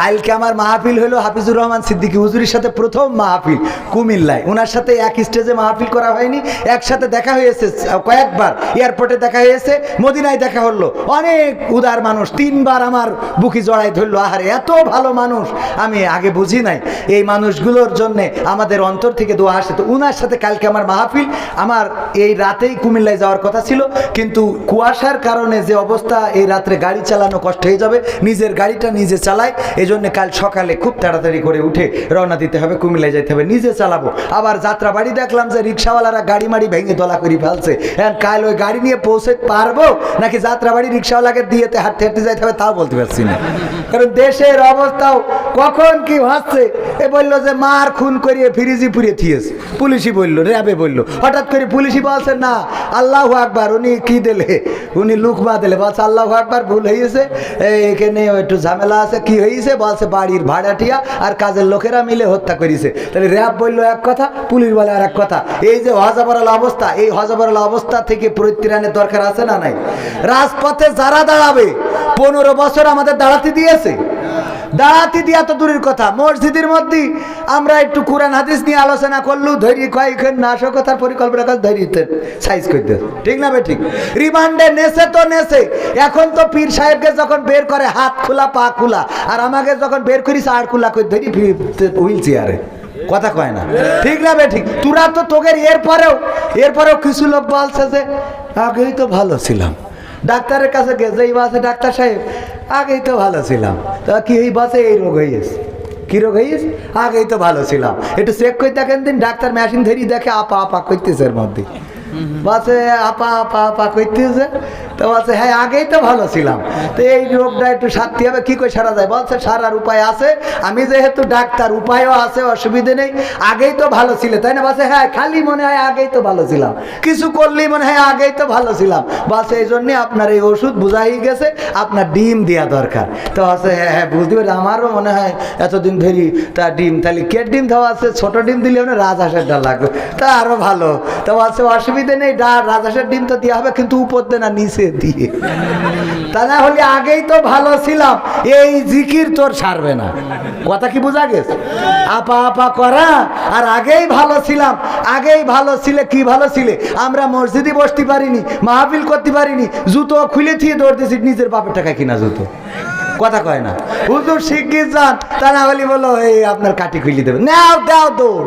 কালকে আমার মাহফিল হলো হাফিজুর রহমান সিদ্দিকী হুজুরের সাথে প্রথম মাহফিল কুমিল্লায়। ওনার সাথে এক স্টেজে মাহফিল করা হয়নি, একসাথে দেখা হয়েছে, কয়েকবার। এয়ারপোর্টে দেখা হয়েছে, মদিনায় দেখা হলো। অনেক উদার মানুষ, তিনবার আমার বুকি জড়াই ধরলো, আহারে, এত ভালো মানুষ। আমি আগে বুঝি নাই। এই মানুষগুলোর জন্যে আমাদের অন্তর থেকে দোয়া আসে। তো উনার সাথে কালকে আমার মাহফিল, আমার এই রাতেই কুমিল্লায় যাওয়ার কথা ছিল। কিন্তু কুয়াশার কারণে যে অবস্থা, এই রাত্রে গাড়ি চালানো কষ্ট হয়ে যাবে, নিজের গাড়িটা নিজে চালায়। এই জন্য কাল সকালে খুব তাড়াতাড়ি করে উঠে রওনা দিতে হবে, কুমিল্লায় যেতে হবে, নিজে চালাবো। আবার যাত্রা বাড়ি দেখলাম যে রিক্সাওয়ালারা গাড়ি মাড়ি ভেঙে দলা করে ফেলছে। এখন কাল ওই গাড়ি নিয়ে পৌঁছে পারব, নাকি যাত্রা বাড়ি রিক্সাওয়ালাকে দিয়েতে হাঁটতে হাঁটতে যাইতে হবে তাও বলতে পারছি না। কারণ দেশের অবস্থাও কখন কি ভাসছে, এ বলল যে মার খুন করিয়ে ফিরিজি পুড়িয়ে থিয়েছে। পুলিশই বলল, র্যাবে বলল। হঠাৎ করে পুলিশই বলছে, না, আল্লাহ আকবার। উনি কি দিলে? উনি লুকমা দিলে বলছে, আল্লাহ আকবার, ভুল হয়েছে এই এখানে একটু ঝামেলা আছে, কি হয়েছে বলছে, বাড়ির ভাড়াটিয়া আর কাজের লোকেরা মিলে হত্যা করেছে। তাহলে র্যাব বলল এক কথা, পুলিশ বলে আর এক কথা। এই যে হজাবরাল অবস্থা, এই হজাবরাল অবস্থা থেকে পরিত্রাণের দরকার আছে না নাই? রাজপথে যারা দাঁড়াবে, পনেরো বছর আমাদের দাঁড়াতে দিয়েছে। দাঁড়াতে দিয়া তো দূরের কথা। মসজিদের মধ্যে আমরা একটু কোরআন হাদিস নিয়ে আলোচনা করলু, ধৈর্য কয়েকক্ষণ নাশকতার পরিকল্পনা করে ধৈর্যতে সাইজ করতে ঠিক না বে ঠিক। রিমান্ডে নেছে তো নেছে। এখন তো পীর সাহেবকে যখন বের করে, হাত খোলা, পা খোলা, আর আমাকে যখন বের করিস, আর খোলা করে ধরি হুইল চেয়ারে। কথা কয় না। ঠিক না বে ঠিক। তোরা তো তোকে এরপরেও এরপরেও কিছু লোক বলছে যে, আগেই তো ভালো ছিলাম। ডাক্তারের কাছে গেছে এই ডাক্তার সাহেব আগেই তো ভালো ছিলাম। তা কি এই বাসে এই রোগ হয়েছে কি রোগ হয়েছে আগেই তো ভালো ছিলাম। একটু চেক করে দেখেন দিন, ডাক্তার মেশিন ধরি দেখে আপা আপা করতেছে এর মধ্যে। বাসে আপা আপা আপা করতেছে তো বলছে হ্যাঁ আগেই তো ভালো ছিলাম। তো এই রোগটা একটু সারতে হবে, কী করে সারা যায়? বলছে, সারার উপায় আছে। আমি যেহেতু ডাক্তার, উপায়ও আছে, অসুবিধে নেই। আগেই তো ভালো ছিল, তাই না? বলছে হ্যাঁ খালি মনে হয় আগেই তো ভালো ছিলাম। কিছু করলেই মনে হয় আগেই তো ভালো ছিলাম। বলছে, এই জন্যে আপনার এই ওষুধ বোঝাই গেছে, আপনার ডিম দেওয়া দরকার। তো আছে হ্যাঁ হ্যাঁ বুঝতে পারি আমারও মনে হয় এতদিন ধরি তা ডিম, তাহলে কে ডিম দেওয়া আছে, ছোট ডিম দিলে মানে রাজহাঁসের ডাল লাগবে। তা আরও ভালো। তো আছে অসুবিধে নেই, ডা, রাজহাঁসের ডিম তো দেওয়া হবে, কিন্তু উপর দিয়ে না নিচে দিয়ে। তা না হলে আগেই তো ভালো ছিলাম, এই জিকির তোর ছাড়বে না। কথা কি বোঝা গেছে? আপা আপা করা, আর আগেই ভালো ছিলাম, আগেই ভালো ছিলে, কি ভালো ছিলে? আমরা মসজিদে বসতে পারিনি, মাহফিল করতে পারিনি, জুতো খুলে থিয়ে দৌড় দিয়েছি, নিজের বাপের টাকা কিনা জুতো। কথা কয় না। হুজুর শিগগির যান, তা না হলে বলো, এই আপনার কাটি খুলে দেবে নাও, দাও দৌড়।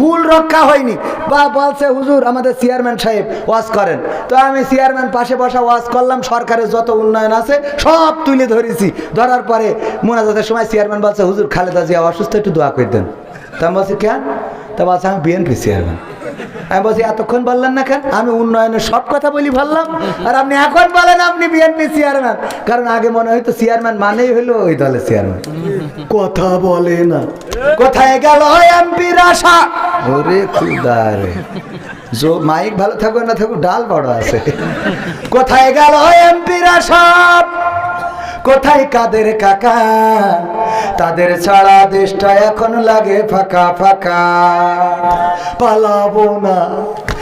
কুল রক্ষা হয়নি। বা বলছে, হুজুর, আমাদের চেয়ারম্যান সাহেব ওয়াজ করেন। তো আমি চেয়ারম্যান পাশে বসা ওয়াজ করলাম, সরকারের যত উন্নয়ন আছে সব তুলে ধরেছি। ধরার পরে মোনাজাতের সময় চেয়ারম্যান বলছে, হুজুর, খালেদা জিয়া অসুস্থ, একটু দোয়া করে দেন। তা আমি বলছি, কেন? তা বলছে, আমি বিএনপি চেয়ারম্যান আমি বলছি এতক্ষণ বললেন না কেন? আমি উন্নয়নের সব কথা বলি বললাম। আর আপনি এখন বলেন আপনি বিএনপি চেয়ারম্যান কারণ আগে মনে হয়তো চেয়ারম্যান মানেই হলো ওই দলের চেয়ারম্যান কথা বলে না। কোথায় গেল এমপির আশা? ওরে খুদা রে। জো মাইক ভালো থাকুক না থাকুক ডাল বড় আছে। কোথায় গেল এমপির আশা? কোথায় কাদের কাকা? তাদের ছাড়া দেশটা এখন লাগে ফাঁকা ফাঁকা। পালাবো না।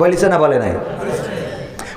বলিছে না বলে নাই।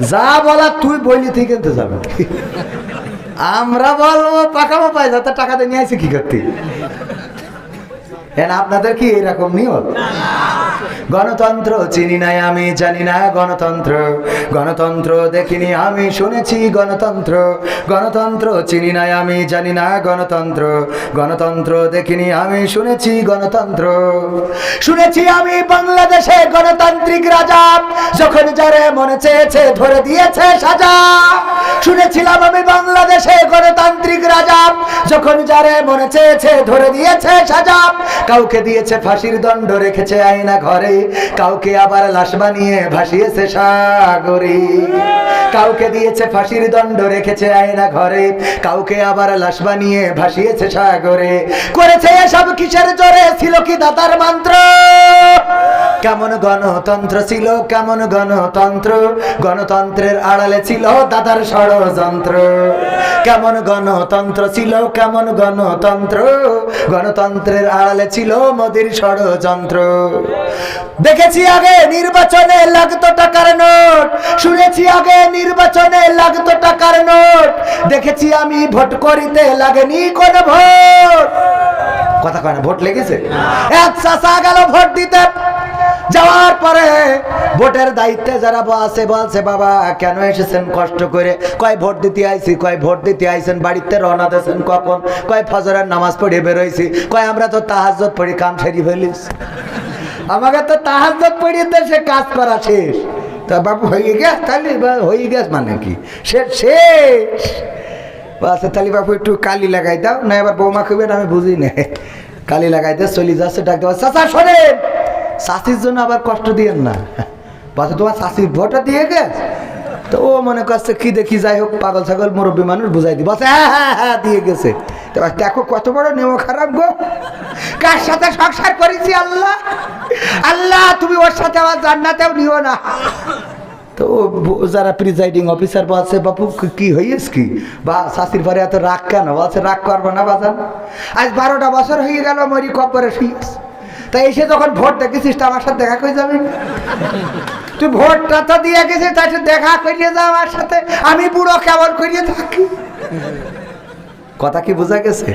যা বলা তুই বইলি তুই কিনতে যাবে আমরা বলব পাকামো পাই যাতে টাকাতে নিয়ে আসি কি করতে? হ্যাঁ আপনাদের কি এরকম নিয়ম? গণতন্ত্র চিনি নাই আমি, জানি না গণতন্ত্র। গণতন্ত্র দেখিনি আমি, শুনেছি গণতন্ত্র। গণতন্ত্র চিনি নাই আমি, জানি না গণতন্ত্র। গণতন্ত্র দেখিনি আমি, শুনেছি গণতন্ত্র। শুনেছি আমি বাংলাদেশে গণতান্ত্রিক রাজা। যখন যারে মনে চেয়েছে ধরে দিয়েছে সাজা। শুনেছিলাম আমি বাংলাদেশে গণতান্ত্রিক রাজা। যখন যারে মনে চেয়েছে ধরে দিয়েছে সাজা। কাউকে দিয়েছে ফাঁসির দণ্ড, রেখেছে আয়না ঘরে। কাউকে আবার লাশ বানিয়ে ভাসিয়েছে সাগরে। কাউকে দিয়েছে ফাঁসির দণ্ড, রেখেছে আয়না ঘরে। কাউকে আবার লাশ বানিয়ে ভাসিয়েছে সাগরে। করেছে এসব কিসের জোরে? ছিল কি দাতার মন্ত্র? কেমন গণতন্ত্র ছিল, কেমন গণতন্ত্র? গণতন্ত্রের আড়ালে ছিল দাদার ষড়যন্ত্র। কেমন গণতন্ত্র ছিল, কেমন গণতন্ত্র? গণতন্ত্রের আড়ালে ছিল মোদির ষড়যন্ত্র। দেখেছি আগে নির্বাচনে লাগতো টাকার নোট। শুনেছি আগে নির্বাচনে লাগতো টাকার নোট। দেখেছি আমি ভোট করিতে লাগেনি কোন ভোট। কথা কয় না, ভোট লেগেছে? এক চাষা গেল ভোট দিতে। যাওয়ার পরে ভোটের দায়িত্বে যারা আছে বলছে, বাবা, কেন এসেছেন কষ্ট করে? কয় ভোট দিতে আইছি, কয় ভোট দিতে আইছেন, বাড়িতে রওনা দিয়েছেন কখন? কয় ফজরের নামাজ পড়ে বেরোইছি, কয় আমরা তো তাহাজত পড়ি কাম সেরি ফেলিস। আমাকে তো তাহাজত পড়িয়ে সে কাজ করা শেষ। তা বাবু হয়ে গেছ, তাহলে হয়ে গেছ মানে কি? সে শেষ। আচ্ছা তাহলে বাবু একটু কালি লাগাই দাও, না এবার বৌমা খুবেন আমি বুঝি না কালি লাগাই দিয়ে চলে যাচ্ছে, ডাক দেওয়া, চাচা শোনেন চাষির জন্য আবার কষ্ট দিয়েন না। বাচ্চা তোমার চাষির ভোটটা দিয়ে গেছ? তো ও মনে করছে, কি দেখি, যাই হোক, পাগল ছাগল, মুরব্বী মানুষ, বুঝাই দি। বলছে হ্যাঁ হ্যাঁ হ্যাঁ দিয়ে গেছে। দেখো কত বড় নেও খারাপ গো। কার সাথে সংসার করেছি আল্লাহ? আল্লাহ, তুমি ওর সাথে আমার জান্নাতেও নিও না। তো যারা প্রিজাইডিং অফিসার বলছে বাপু, কি- হইস কি? বা শাশির পরে এত রাগ কেন? বলছে রাগ করব না বাজান আজ বারোটা বছর হয়ে গেল, মরি কবরে শুইস তাই এসে যখন ভোট দেখেছিস, তো আমার সাথে দেখা করে যাবি? তুই ভোটটা তো দিয়ে গেছিস তাই দেখা করিয়ে যা আমার সাথে। আমি বুড়ো কেমন করিয়ে থাকি? কথা কি বোঝা গেছে?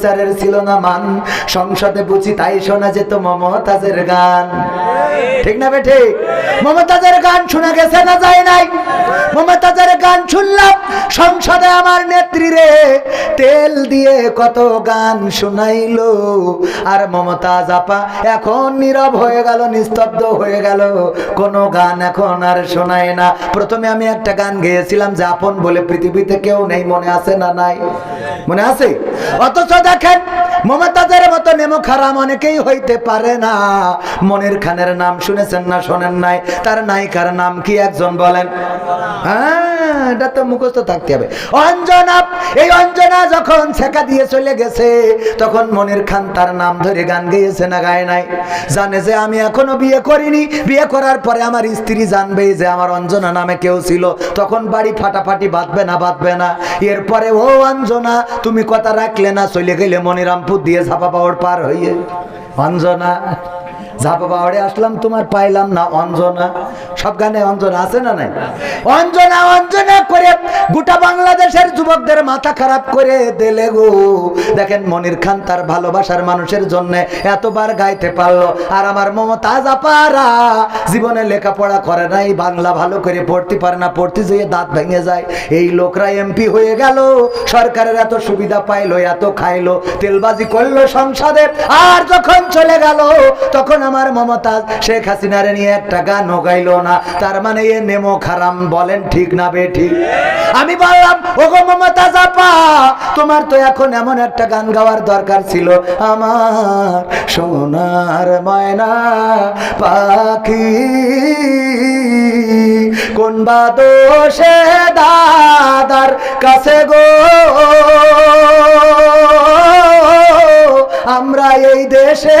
বিচারের ছিল না মান। সংসদে বুঝি তাই শোনা যেত মমতাজের গান। ঠিক না বেঠে মমতাজের গান শোনা গেছে না যায় নাই? মমতাজের গান শুনলাম, সংসদে আমার নেত্রী রে। তেল দিয়ে কত গান শোনাইলো। আর মমতাজ আপা এখন নীরব হয়ে গেল, নিস্তব্ধ হয়ে গেল। কোনো গান এখন আর শোনায় না। প্রথমে আমি একটা গান গেয়েছিলাম যে আপন বলে পৃথিবীতে কেউ নেই, মনে আছে না নাই? মনে আছে? অথচ দেখেন, মমতাজের মতো নেমো খারাপ অনেকেই হইতে পারে না। মনির খানের নাম শুনেছেন না শোনেন নাই? তার নায়িকার নাম কি একজন বলেন? হ্যাঁ? এটা তো মুখস্থ থাকতে হবে। অঞ্জনা, এই অঞ্জনা যখন ছেকা দিয়ে চলে গেছে, তখন মনির খান তার নাম ধরে গান গেয়েছে না গায় নাই। জানে যে আমি এখনও বিয়ে করিনি। বিয়ে করার পরে আমার স্ত্রী জানবে যে আমার অঞ্জনা নামে কেউ ছিল। তখন বাড়ি ফাটাফাটি বাঁধবে না বাঁধবে না। এরপরে, ও অঞ্জনা, তুমি কথা রাখলে না, চলে গেলে মনিরামপুর দিয়ে ঝাপা পাওয়ার পার হইয়ে। অঞ্জনা ঝাপা পাহাড়ে আসলাম, তোমার পাইলাম না অঞ্জনা। সব গানে অঞ্জনা আছে না নাই? অঞ্জনা অঞ্জনা করে, গোটা বাংলাদেশের যুবকদের মাথা খারাপ করে দিলে গো। দেখেন মনির খান তার ভালোবাসার মানুষের জন্য এতবার গাইতে পারল। আর আমার মমতাজ আপারা জীবনে লেখাপড়া করে নাই, বাংলা ভালো করে পড়তে পারে না, পড়তে যেয়ে দাঁত ভেঙে যায়। এই লোকরা এমপি হয়ে গেল, সরকারের এত সুবিধা পাইলো, এত খাইলো, তেলবাজি করল সংসদে। আর যখন চলে গেল, তখন আমার মমতাজ শেখ হাসিনারে নিয়ে একটা গান গাইলো না। তার মানে এ নেমো খারাম বলেন ঠিক না বে ঠিক? আমি বললাম, ওগো মমতাজ আপা তোমার তো এখন এমন একটা গান গাওয়ার দরকার ছিল। আমার সোনার ময়না পাখি, কোন বা দোষে দাদার কাছে গো? আমরা এই দেশে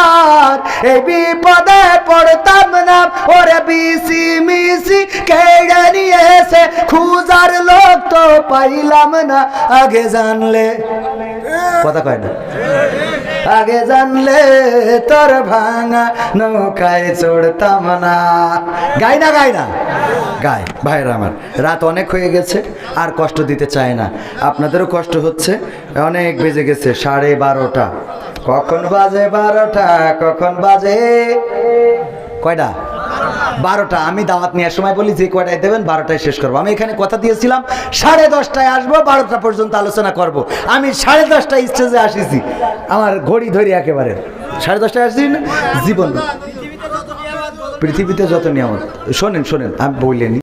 আর এই বিপদে পড়তাম না, ওরে বিসি মিসি, কেড়ে নিয়ে এসে খুঁজার লোক তো পাইলাম না। আগে জানলে, কথা কয় না। আগে জানলে তোর ভাঙা নৌকায় চড়তাম না। গাই না গাই না। গাই, ভাইরা আমার, রাত অনেক হয়ে গেছে, আর কষ্ট দিতে চায় না। আপনাদেরও কষ্ট হচ্ছে, অনেক বেজে গেছে, সাড়ে বারোটা। কখন বাজে বারোটা, কখন বাজে কয়টা? বারোটা। আমি দাওয়াত নেওয়ার সময় বলি, যে কয়টায় দেবেন, বারোটায় শেষ করব। আমি এখানে কথা দিয়েছিলাম, সাড়ে দশটায় আসব, বারোটা পর্যন্ত আলোচনা করব। আমি সাড়ে দশটায় স্টেজে আসিছি। আমার ঘড়ি ধরি একেবারে। সাড়ে দশটায় আসছি জীবন পৃথিবীতে যত নিয়ামত। শোনেন শোনেন, আমি বললেনি